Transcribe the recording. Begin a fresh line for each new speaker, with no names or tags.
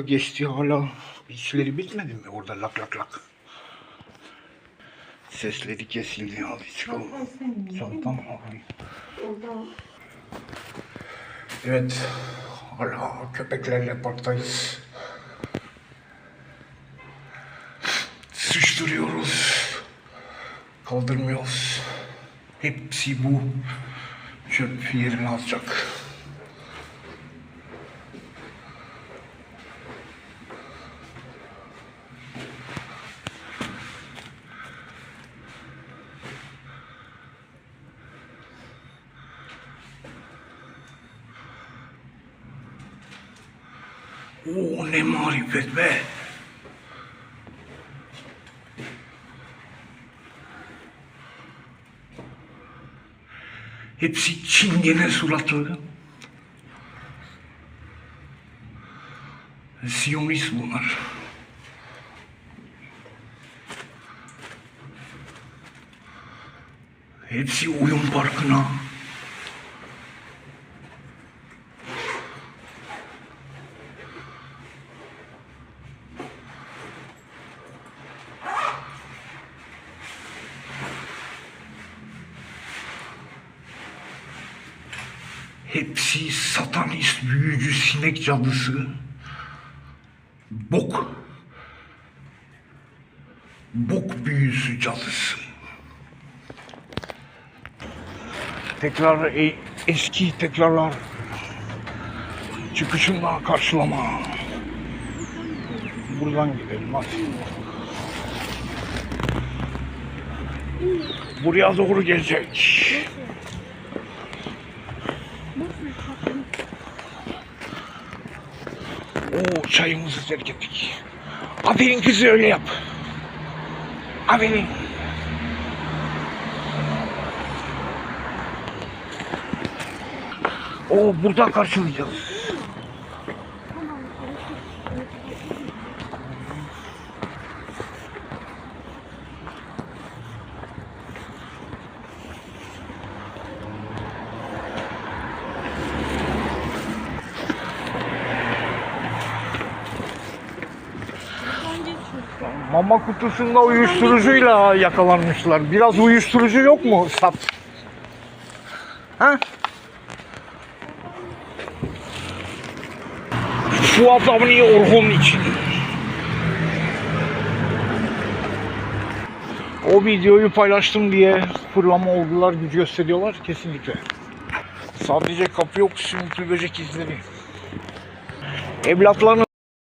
Geçti hala işleri bitmedi mi orada lak lak lak. Sesleri kesildi hadi çıkalım. Çantam alayım. Evet hala köpeklerle parktayız. Sıçtırıyoruz. Kaldırmıyoruz. Hepsi bu çöp yerini alacak. Oh, ne mori per bene. E si cinghiano sull'altro campo. E si unisuono. Hepsi oyun parkına Hepsi satanist, büyücü, sinek cadısı. Bok. Bok büyüsü cadısı. Tekrar e- eski tekrarlar. Çıkışımla karşılama. Buradan gidelim hadi. Buraya doğru gelecek. Oo çayımızı terk ettik. Aferin kızı öyle yap. Aferin. Oo burada karşılayacağız. Mama kutusunda uyuşturucuyla yakalanmışlar. Biraz uyuşturucu yok mu sat? Ha? Şu adamın iyi Orhun için. O videoyu paylaştım diye fırlama oldular, gücü gösteriyorlar kesinlikle. Sadece kapı yok, sümüklü böcek izleri. Evlatlarını